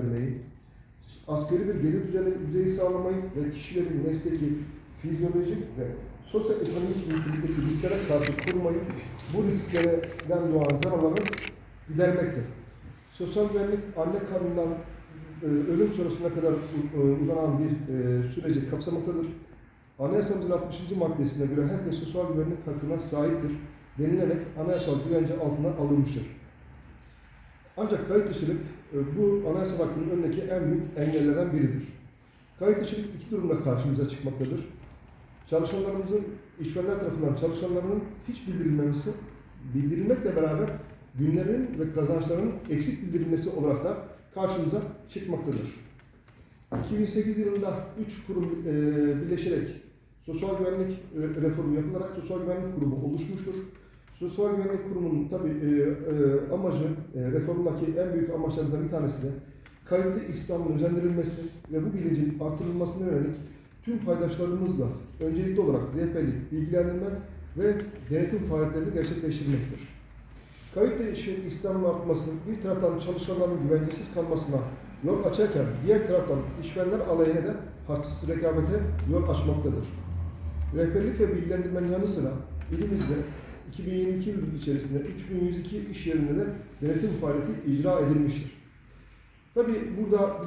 vermeyi, asgari bir gelir düzeni, düzeyi sağlamayı ve kişilerin mesleki, fizyolojik ve sosyoekonomik nitelikteki risklere karşı korumayı, bu risklerden doğan zararları gidermektir. Sosyal güvenlik anne karnından e, ölüm sonrasına kadar e, uzanan bir e, süreci kapsamaktadır. Anayasamızın 60. maddesine göre herkes sosyal güvenlik hakkına sahiptir denilerek anayasal güvence altına alınmıştır. Ancak kayıt dışılık e, bu anayasal hakkının önündeki en büyük engellerden biridir. Kayıt dışılık iki durumda karşımıza çıkmaktadır. Çalışanlarımızın işverenler tarafından çalışanlarının hiç bildirilmemesi, bildirilmekle beraber günlerin ve kazançlarının eksik bildirilmesi olarak da karşımıza çıkmaktadır. 2008 yılında 3 kurum e, birleşerek sosyal güvenlik e, reformu yapılarak sosyal güvenlik kurumu oluşmuştur. Sosyal güvenlik kurumunun tabi e, e, amacı, e, reformdaki en büyük amaçlarından bir tanesi de kayıtlı İslam'ın özendirilmesi ve bu bilincin artırılmasına yönelik tüm paydaşlarımızla öncelikli olarak rehberlik, bilgilendirme ve denetim faaliyetlerini gerçekleştirmektir. Kayıt dışı İslam'ın artması bir taraftan çalışanların güvencesiz kalmasına yol açarken diğer taraftan işverenler aleyhine de haksız rekabete yol açmaktadır. Rehberlik ve bilgilendirmenin yanı sıra ilimizde 2022 yılı içerisinde 3102 iş yerinde de denetim faaliyeti icra edilmiştir. Tabi burada